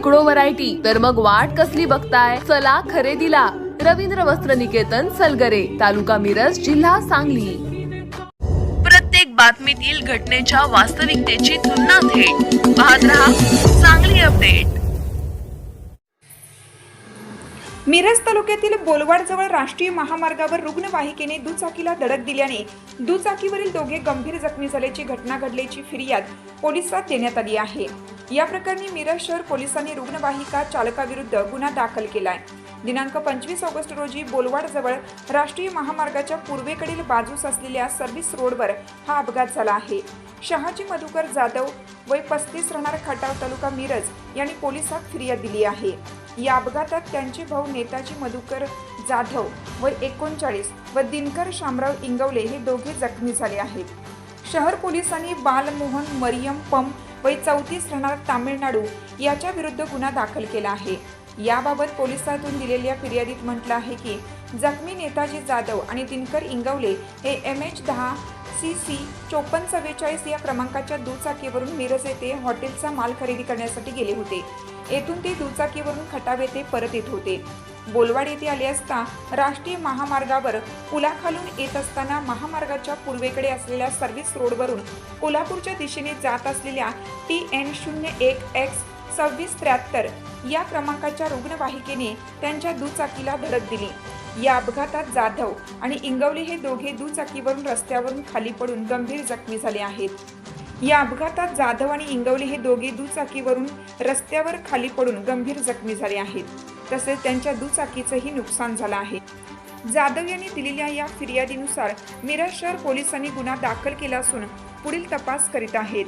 शेकडो व्हरायटी. तर मग वाट कसली बघताय? चला खरेदीला. रवींद्र वस्त्र निकेतन सलगरे तालुका मिरज जिल्हा सांगली. प्रत्येक बातमीतील घटनेच्या वास्तविकतेची तुलना थेट. पाहत रहा सांगली अपडेट. मिरज तालुक्यातील बोलवाडजवळ राष्ट्रीय महामार्गावर रुग्णवाहिकेने दुचाकीला धडक दिल्याने दुचाकीवरील दोघे गंभीर जखमी झाल्याची घटना घडल्याची फिर्याद पोलिसात देण्यात आली आहे. या प्रकरणी मिरज शहर पोलिसांनी रुग्णवाहिका चालकाविरुद्ध गुन्हा दाखल केलाय. दिनांक पंचवीस ऑगस्ट रोजी बोलवाडजवळ राष्ट्रीय महामार्गाच्या पूर्वेकडील बाजूस असलेल्या सर्व्हिस रोडवर हा अपघात झाला आहे. शहाजी मधुकर जाधव वय पस्तीस राहणार खटाव तालुका मिरज यांनी पोलिसात फिर्याद दिली आहे. या अपघातात त्यांचे भाऊ नेताजी मधुकर जाधव वय एकोणचाळीस व दिनकर शामराव इंगवले हे दोघे जखमी झाले आहेत. शहर पोलिसांनी बालमोहन मरियम पंप वय चौतीस राहणार तामिळनाडू याच्या विरुद्ध गुन्हा दाखल केला आहे. याबाबत पोलिसातून दिलेल्या फिर्यादीत म्हटलं आहे की जखमी नेताजी जाधव आणि दिनकर इंगवले हे एम एच दहा सी सी चोपन्न चव्वेचाळीस या क्रमांकाच्या दुचाकीवरून मिरज येथे हॉटेलचा माल खरेदी करण्यासाठी गेले होते. येथून ते दुचाकीवरून खटाव येथे परत येत होते. बोलवाड येथे आले असता राष्ट्रीय महामार्गावर पुलाखालून येत असताना महामार्गाच्या पूर्वेकडे असलेल्या सर्व्हिस रोडवरून कोल्हापूरच्या दिशेने जात असलेल्या टी एन शून्य एक एक्स सव्वीस त्र्याहत्तर या क्रमांकाच्या रुग्णवाहिकेने त्यांच्या दुचाकीला धडक दिली. या अपघातात जाधव आणि इंगवले हे दोघे दुचाकीवरून रस्त्यावरून खाली पडून गंभीर जखमी झाले आहेत. या अपघातात जाधव आणि इंगवले हे दोघे दुचाकीवरून रस्त्यावर खाली पडून गंभीर जखमी झाले आहेत. तसेच त्यांच्या दुचाकीचंही नुकसान झालं आहे. जाधव यांनी दिलेल्या या फिर्यादीनुसार मिरज शहर पोलिसांनी गुन्हा दाखल केला असून पुढील तपास करीत आहेत.